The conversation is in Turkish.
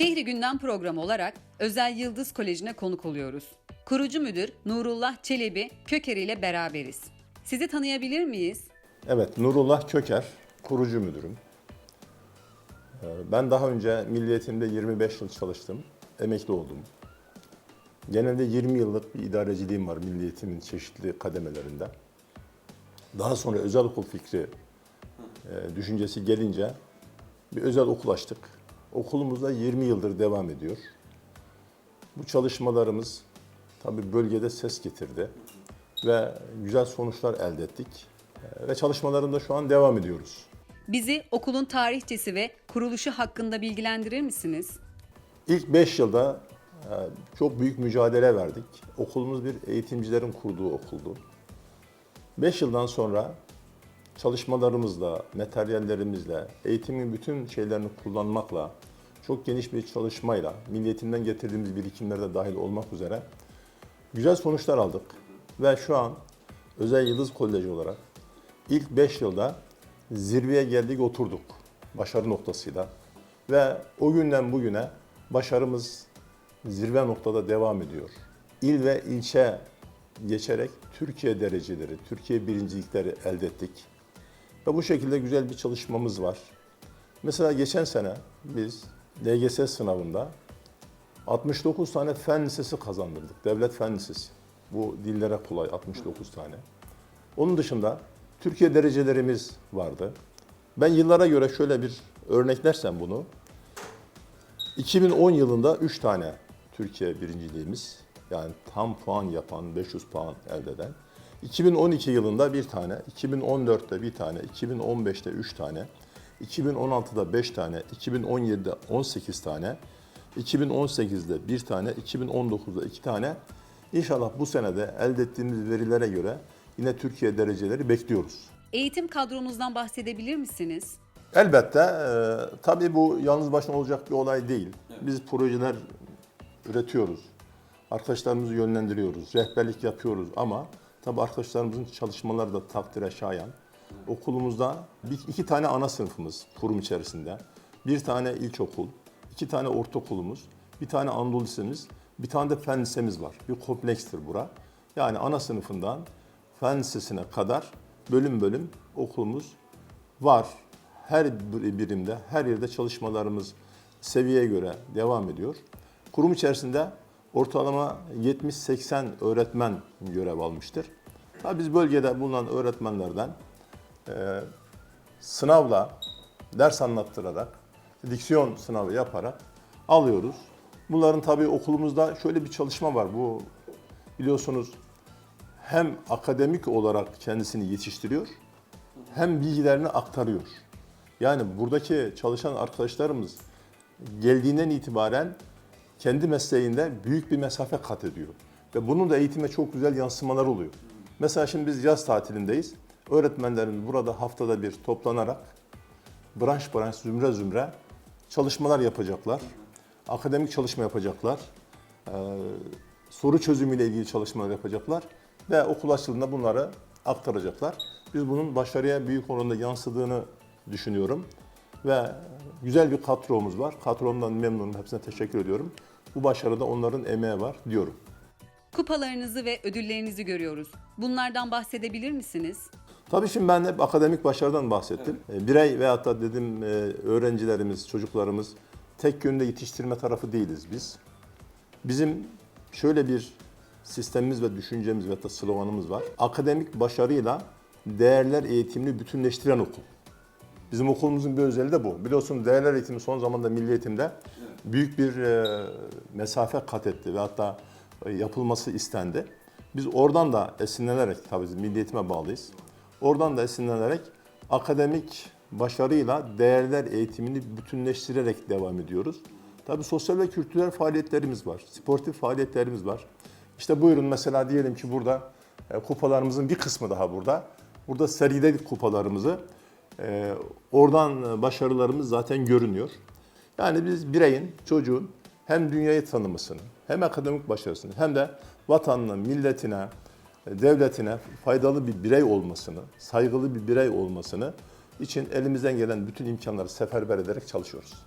Şehri Gündem programı olarak Özel Yıldız Koleji'ne konuk oluyoruz. Kurucu müdür Nurullah Çelebi Köker ile beraberiz. Sizi tanıyabilir miyiz? Evet, Nurullah Köker, kurucu müdürüm. Ee, Ben daha önce Milli Eğitim'de 25 yıl çalıştım, emekli oldum. Genelde 20 yıllık bir idareciliğim var Milli Eğitim'in çeşitli kademelerinde. Daha sonra özel okul fikri e, düşüncesi gelince bir özel okul açtık. Okulumuz da 20 yıldır devam ediyor. Bu çalışmalarımız tabii bölgede ses getirdi ve güzel sonuçlar elde ettik. Ee, Ve çalışmalarında şu an devam ediyoruz. Bizi okulun tarihçesi ve kuruluşu hakkında bilgilendirir misiniz? İlk 5 yılda e, çok büyük mücadele verdik. Okulumuz bir eğitimcilerin kurduğu okuldu. 5 yıldan sonra çalışmalarımızla, materyallerimizle, eğitimin bütün şeylerini kullanmakla, çok geniş bir çalışmayla, Milli Eğitim'den getirdiğimiz birikimler de dahil olmak üzere güzel sonuçlar aldık. Ve şu an Özel Yıldız Koleji olarak ilk 5 yılda zirveye geldik oturduk başarı noktasıyla. Ve o günden bugüne başarımız zirve noktada devam ediyor. İl ve ilçe geçerek Türkiye dereceleri, Türkiye birincilikleri elde ettik. Ve bu şekilde güzel bir çalışmamız var. Mesela geçen sene biz LGS sınavında 69 tane fen lisesi kazandırdık. Devlet fen lisesi. Bu dillere kolay 69 tane. Onun dışında Türkiye derecelerimiz vardı. Ben yıllara göre şöyle bir örneklersem bunu. 2010 yılında 3 tane Türkiye birinciliğimiz yani tam puan yapan 500 puan elde eden. 2012 yılında bir tane, 2014'te bir tane, 2015'te 3 tane, 2016'da 5 tane, 2017'de 18 tane, 2018'de bir tane, 2019'da 2 tane. İnşallah bu senede elde ettiğimiz verilere göre yine Türkiye dereceleri bekliyoruz. Eğitim kadronuzdan bahsedebilir misiniz? Elbette e, tabii bu yalnız başına olacak bir olay değil. Biz projeler üretiyoruz. Arkadaşlarımızı yönlendiriyoruz, rehberlik yapıyoruz ama tabii arkadaşlarımızın çalışmaları da takdire şayan. Okulumuzda bir, iki tane ana sınıfımız kurum içerisinde. Bir tane ilkokul, iki tane ortaokulumuz, bir tane Anadolu lisemiz, bir tane de fen lisemiz var. Bir komplekstir bura. Yani ana sınıfından fen lisesine kadar bölüm bölüm okulumuz var. Her bir- birimde, her yerde çalışmalarımız seviyeye göre devam ediyor. Kurum içerisinde ortalama 70-80 öğretmen görev almıştır. Tabii biz bölgede bulunan öğretmenlerden e, sınavla, ders anlattırarak, diksiyon sınavı yaparak alıyoruz. Bunların tabii okulumuzda şöyle bir çalışma var. Bu biliyorsunuz hem akademik olarak kendisini yetiştiriyor hem bilgilerini aktarıyor. Yani buradaki çalışan arkadaşlarımız geldiğinden itibaren kendi mesleğinde büyük bir mesafe kat ediyor. Ve bunun da eğitime çok güzel yansımalar oluyor. Mesela şimdi biz yaz tatilindeyiz. Öğretmenlerimiz burada haftada bir toplanarak branş branş, zümre zümre çalışmalar yapacaklar. Akademik çalışma yapacaklar. Ee, soru çözümüyle ilgili çalışmalar yapacaklar. Ve okul açıldığında bunları aktaracaklar. Biz bunun başarıya büyük oranda yansıdığını düşünüyorum. Ve güzel bir kadromuz var. Kadromdan memnunum. Hepsine teşekkür ediyorum. Bu başarıda onların emeği var diyorum. Kupalarınızı ve ödüllerinizi görüyoruz. Bunlardan bahsedebilir misiniz? Tabii şimdi ben hep akademik başarıdan bahsettim. E, Birey veyahut da dedim e, öğrencilerimiz, çocuklarımız tek yönde yetiştirme tarafı değiliz biz. Bizim şöyle bir sistemimiz ve düşüncemiz ve da sloganımız var. Akademik başarıyla değerler eğitimini bütünleştiren okul. Bizim okulumuzun bir özelliği de bu. Biliyorsunuz değerler eğitimi son zamanda milli eğitimde büyük bir e, mesafe kat etti ve hatta e, yapılması istendi. Biz oradan da esinlenerek, tabii biz milli eğitime bağlıyız. Oradan da esinlenerek akademik başarıyla değerler eğitimini bütünleştirerek devam ediyoruz. Tabii sosyal ve kültürel faaliyetlerimiz var, sportif faaliyetlerimiz var. İşte buyurun mesela diyelim ki burada e, kupalarımızın bir kısmı daha burada. Burada seriledik kupalarımızı. E, oradan e, başarılarımız zaten görünüyor. Yani biz bireyin, çocuğun hem dünyayı tanımasını, hem akademik başarısını, hem de vatanına, milletine, e, devletine faydalı bir birey olmasını, saygılı bir birey olmasını için elimizden gelen bütün imkanları seferber ederek çalışıyoruz.